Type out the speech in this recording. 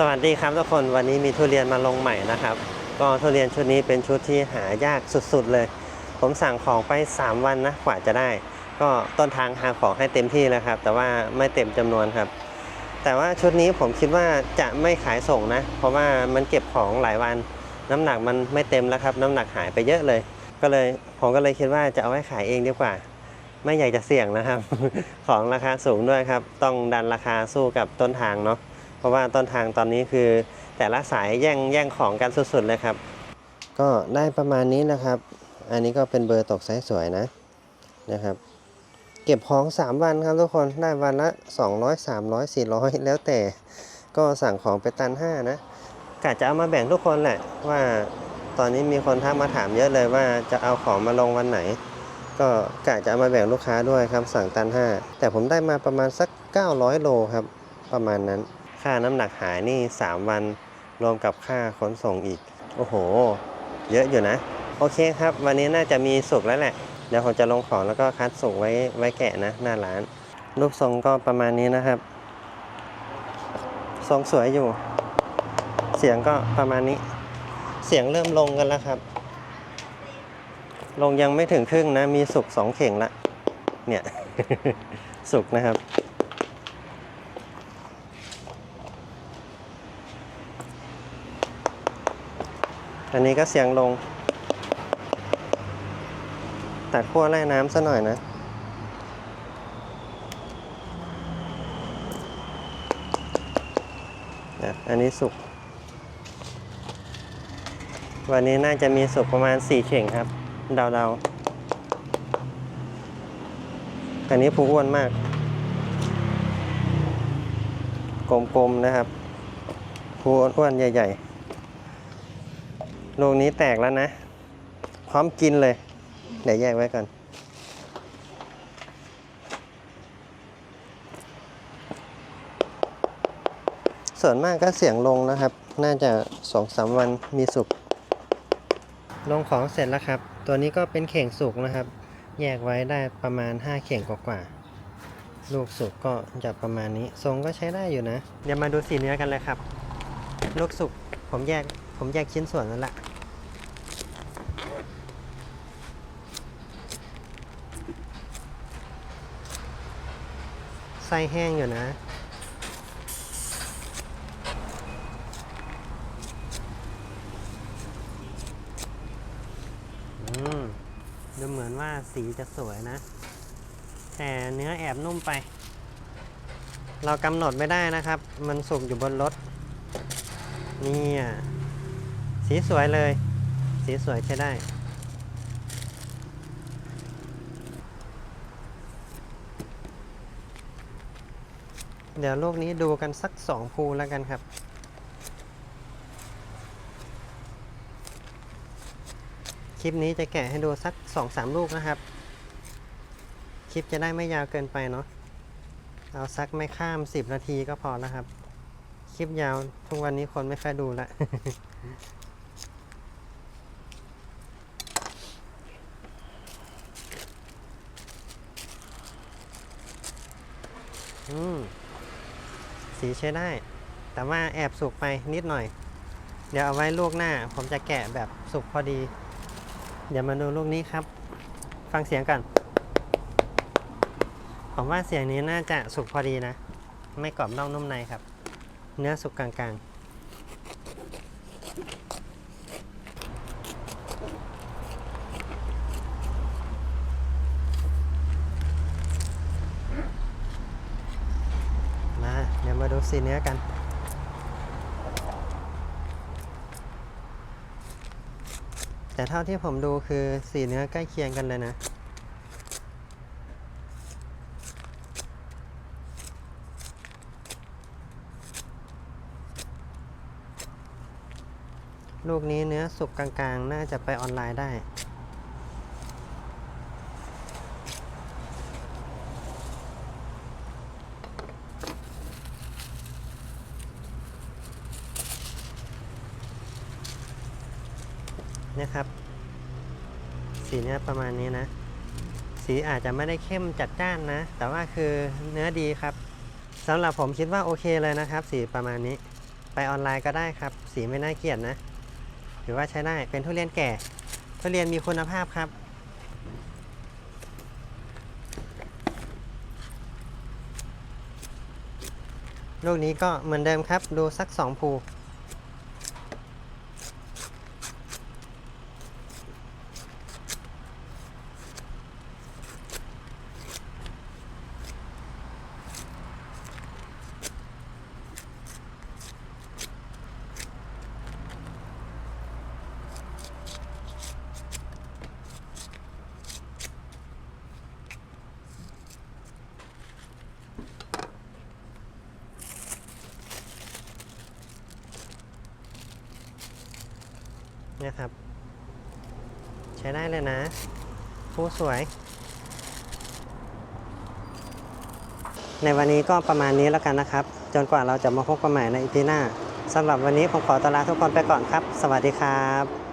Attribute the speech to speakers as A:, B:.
A: สวัสดีครับทุกคนวันนี้มีทุเรียนมาลงใหม่นะครับ ก็ทุเรียนชุดนี้เป็นชุดที่หายากสุดๆเลย ผมสั่งของไป 3 วันนะกว่าจะได้ ก็ต้นทางหาของให้เต็มที่แล้วครับ แต่ว่าไม่เต็มจำนวนครับ แต่ว่าชุดนี้ผมคิดว่าจะไม่ขายส่งนะ เพราะว่ามันเก็บของหลายวัน น้ำหนักมันไม่เต็มแล้วครับ น้ำหนักหายไปเยอะเลย ก็เลยผมก็เลยคิดว่าจะเอาไว้ขายเองดีกว่า ไม่อยากจะเสี่ยงนะครับ ของราคาสูงด้วยครับ ต้องดันราคาสู้กับต้นทางเนาะ เพราะว่าต้นทางตอนนี้คือแต่ละสายแย่งแย่งของกันสุดๆเลยครับ ก็ได้ประมาณนี้นะครับ อันนี้ก็เป็นเบอร์ตกไซส์สวยนะนะครับ เก็บของ 3 วันครับทุกคนได้วันละ 200 300 400 แล้วแต่ก็สั่งของไปตัน5นะกะจะเอามาแบ่งทุกคนแหละว่าตอนนี้มีคนทักมาถามเยอะเลยว่าจะเอาของมาลงวันไหน ก็กะจะเอามาแบ่งลูกค้าด้วยครับสั่งตัน5แต่ผมได้มาประมาณสัก 900 โลครับ ประมาณนั้น ค่าน้ำหนักหายนี่ 3 วัน รวมกับค่าขนส่งอีก โอ้โห เยอะอยู่นะ โอเคครับ วันนี้น่าจะมีสุกแล้วแหละ เดี๋ยวผมจะลงของแล้วก็คัดส่งไว้ไว้แกะนะ หน้าร้าน รูปทรงก็ประมาณนี้นะครับ ทรงสวยอยู่ เสียงก็ประมาณนี้ เสียงเริ่มลงกันแล้วครับ ลงยังไม่ถึงครึ่งนะ มีสุกสองเข่งละ เนี่ย สุกนะครับ อันนี้ก็เสียงลง ตัดขั้วไล่น้ำซะหน่อยนะ อันนี้สุก วันนี้น่าจะมีสุกประมาณ 4 เข่งครับ เดาๆ อันนี้ผูอ้วนมาก กลมๆนะครับผูอ้วนๆใหญ่ ๆ ลูกนี้แตกแล้วนะ พร้อมกินเลย เดี๋ยวแยกไว้ก่อน ส่วนมากก็เสียงลงนะครับ น่าจะสองสามวันมีสุก ลงของเสร็จแล้วครับ ตัวนี้ก็เป็นเข่งสุกนะครับ แยกไว้ได้ประมาณ 5 เข่งกว่าๆ ลูกสุกก็จะประมาณนี้ ทรงก็ใช้ได้อยู่นะ เดี๋ยวมาดูสีเนื้อกันเลยครับ ลูกสุกผมแยกผมแยกชิ้นส่วนแล้วละ ไส้แห้งอยู่นะ อืม ดูเหมือนว่าสีจะสวยนะ แต่เนื้อแอบนุ่มไป เรากำหนดไม่ได้นะครับ มันสุกอยู่บนรถ นี่อะ สีสวยเลย สีสวยใช้ได้ เดี๋ยวลูกนี้ดูกันสักสองภูแล้วกันครับ คลิปนี้จะแกะให้ดูสักสองสามลูกนะครับ คลิปจะได้ไม่ยาวเกินไปเนาะ เอาสักไม่ข้ามสิบนาทีก็พอแล้วครับ คลิปยาวทุกวันนี้คนไม่ค่อยดูละอืม สีใช้ได้ แต่ว่าแอบสุกไปนิดหน่อย เดี๋ยวเอาไว้ลูกหน้า ผมจะแกะแบบสุกพอดี เดี๋ยวมาดูลูกนี้ครับ ฟังเสียงกัน ผมว่าเสียงนี้น่าจะสุกพอดีนะ ไม่กรอบนอกนุ่มในครับ เนื้อสุกกลางๆ มา เดูสีเนื้อกัน แต่เท่าที่ผมดูคือสีเนื้อใกล้เคียงกันเลยนะลูกนี้เนื้อสุกกลางๆ น่าจะไปออนไลน์ได้ นี่ยครับ สีเนี้ยประมาณนี้นะ สีอาจจะไม่ได้เข้มจัดจ้านนะ แต่ว่าคือเนื้อดีครับสำหรับผมคิดว่าโอเคเลยนะครับ สีประมาณนี้ ไปออนไลน์ก็ได้ครับ สีไม่น่าเกลียดนะถือว่าใช้ได้เป็นทุเรียนแก่ ทุเรียนมีคุณภาพครับลูกนี้ก็เหมือนเดิมครับ ดูสักสองภู นี่ยครับ ใช้ได้เลยนะผู้สวย ในวันนี้ก็ประมาณนี้แล้วกันนะครับ จนกว่าเราจะมาพบกันใหม่ในอีพีหน้าสำหรับวันนี้ผมขอตลาทุกคนไปก่อนครับ สวัสดีครับ